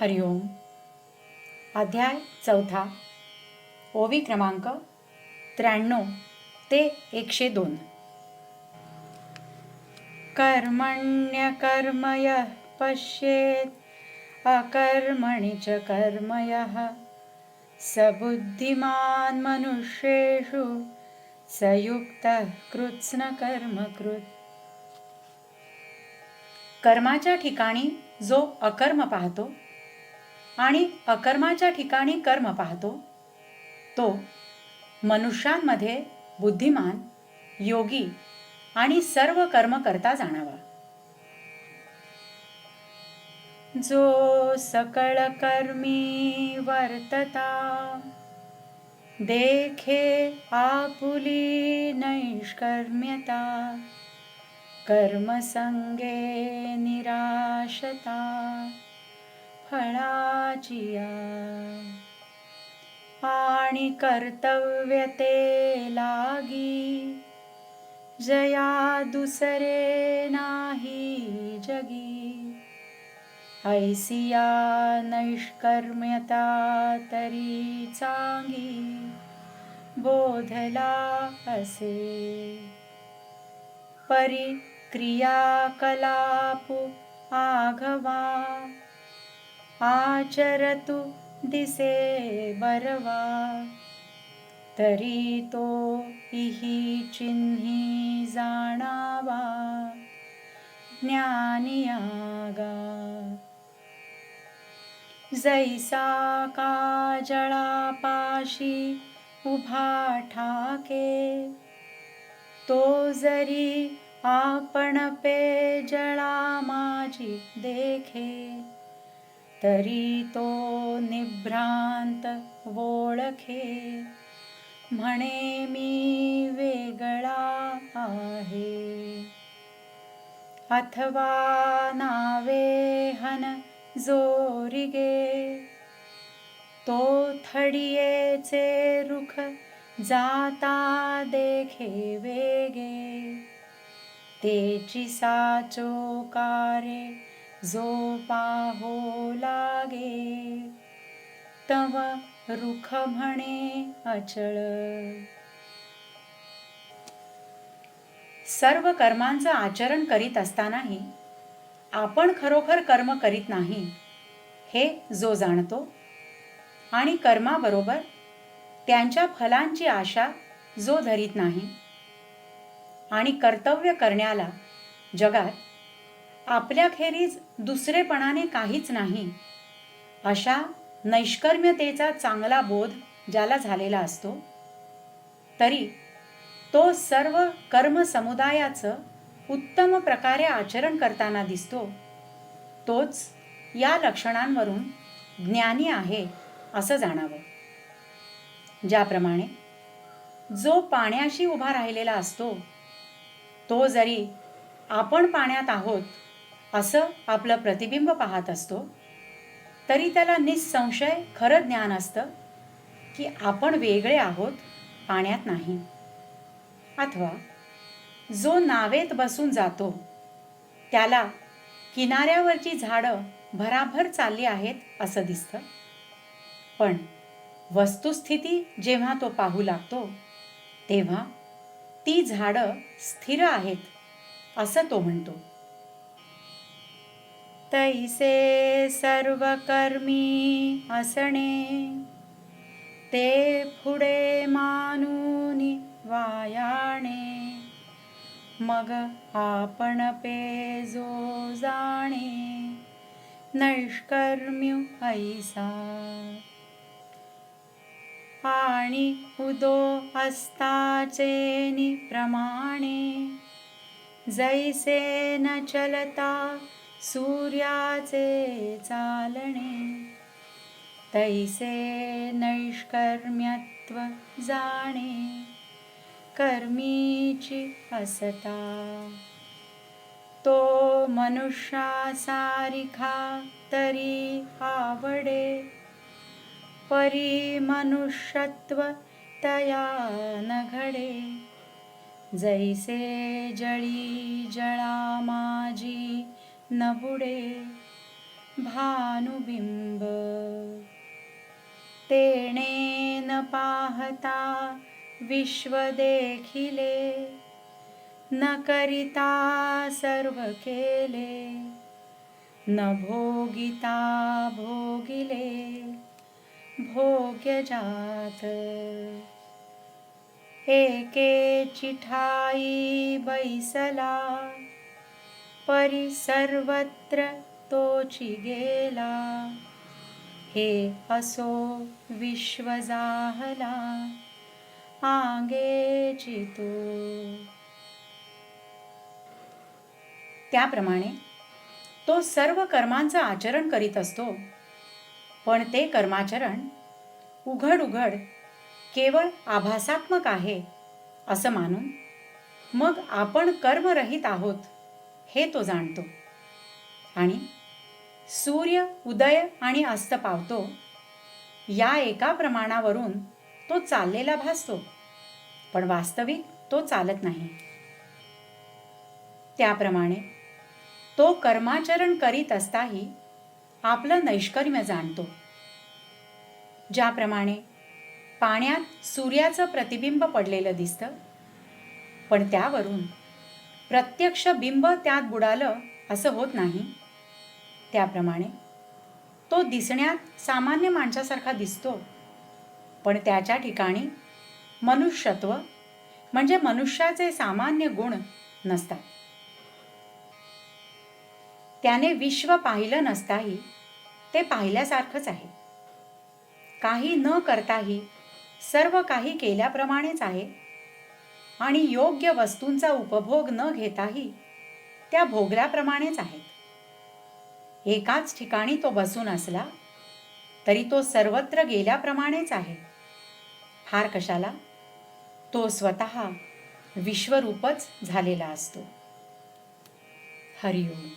हरिओम. अध्याय चौथा. ओवी क्रमांक त्र्याण्णव ते एकशे दोन. कर्मण्यकर्मय पश्येत अकर्मणि च कर्मयः। स मनुष्येषु मनुष्येषु सयुक्तः कृत्स्नकर्मकृत् कर्माच्या ठिकाणी जो अकर्म पाहतो आणि अकर्माच्या ठिकाणी कर्म पाहतो. तो मनुष्यांमध्ये बुद्धिमान योगी आणि सर्व कर्म करता जाणावा. जो सकळ कर्मी वर्तता देखे आपुली नैष्कर्म्यता कर्मसंगे निराशता. फळाचिया आणि कर्तव्यते लागी. जया दुसरे नाही जगी. ऐसिया नैष्कर्म्यता तरी चांगी. बोधला असे. परी क्रियाकलापु आघवा. आचरतु दिसे बरवा तरी तो इही चिन्ही जाणावा ज्ञानियागा। जैसा का जळापाशी उभा ठाके तो जरी आपण पे जळा माझी देखे तरी तो निभ्रांत ओळखे. म्हणे मी वेगळा आहे. अथवा नावे हन जोरिगे. तो थडियेचे रुख जाता देखे वेगे. तेची साचो कारे पाहो लागे. तव रुख म्हणे अचळ. सर्व कर्मांचं आचरण करीत असतानाही आपण खरोखर कर्म करीत नाही हे जो जाणतो. आणि कर्माबरोबर त्यांच्या फलांची आशा जो धरीत नाही. आणि कर्तव्य करण्याला जगात आपल्याखेरीज दुसरेपणाने काहीच नाही. अशा नैष्कर्म्यतेचा चांगला बोध ज्याला झालेला असतो तरी तो सर्व कर्म समुदायाचं उत्तम प्रकारे आचरण करताना दिसतो तोच या लक्षणांवरून ज्ञानी आहे असं जाणावं. ज्याप्रमाणे जो पाण्याशी उभा राहिलेला असतो तो जरी आपण पाण्यात आहोत असं आपलं प्रतिबिंब पाहत असतो तरी त्याला निसंशय खरं ज्ञान असतं की आपण वेगळे आहोत पाण्यात नाही. अथवा जो नावेत बसून जातो त्याला किनाऱ्यावरची झाडं भराभर चालली आहेत असं दिसतं. पण वस्तुस्थिती जेव्हा तो पाहू लागतो तेव्हा ती झाडं स्थिर आहेत असं तो म्हणतो. तैसे सर्व कर्मी असणे। ते पुढे मानूनी वायाणे। मग आपण पे जो जाणे। नैष्कर्म्य ऐसा। आणि उदो अस्ताचे प्रमाणे। जैसे न चलता सूर्याचे चालणे तैसे नैष्कर्म्यत्व जाणे कर्मीची असता. तो मनुष्या सारिखा तरी आवडे परी मनुष्यत्व तया न घडे. जैसे जळी जळा माझी न बुडे भानुबिंब तेणे न पाहता विश्व देखिले न करिता सर्व केले न भोगिता भोगिले भोग्य जात. एके चिठाई बैसला परी सर्वत्र तोची गेला. हे असो विश्व जाहला आंगे चितो त्याप्रमाणे तो सर्व कर्मांचं आचरण करीत असतो पण ते कर्माचरण उघड उघड केवळ आभासात्मक आहे असं मानून मग आपण कर्मरहित आहोत. हे तो जाणतो. आणि सूर्य उदय आणि अस्त पावतो. या एका प्रमाणावरून तो चाललेला भासतो. पण वास्तविक तो चालत नाही. त्याप्रमाणे तो कर्माचरण करीत असताही आपलं नैष्कर्म्य जाणतो. ज्याप्रमाणे पाण्यात सूर्याचं प्रतिबिंब पडलेलं दिसतं पण त्यावरून प्रत्यक्ष बिंब त्यात बुडालं असं होत नाही. त्याप्रमाणे तो दिसण्यात सामान्य माणसासारखा दिसतो. पण त्याच्या ठिकाणी मनुष्यत्व म्हणजे मनुष्याचे सामान्य गुण नसतात. त्याने विश्व पाहिलं नसताही ते पाहिल्यासारखंच आहे. काही न करताही सर्व काही केल्याप्रमाणेच आहे. आणि योग्य वस्तूंचा उपभोग न घेताही त्या भोगल्याप्रमाणेच आहेत. एकाच ठिकाणी तो बसून असला तरी तो सर्वत्र गेल्याप्रमाणेच आहे. फार कशाला? तो स्वतः विश्वरूपच झालेला असतो. हरिओम.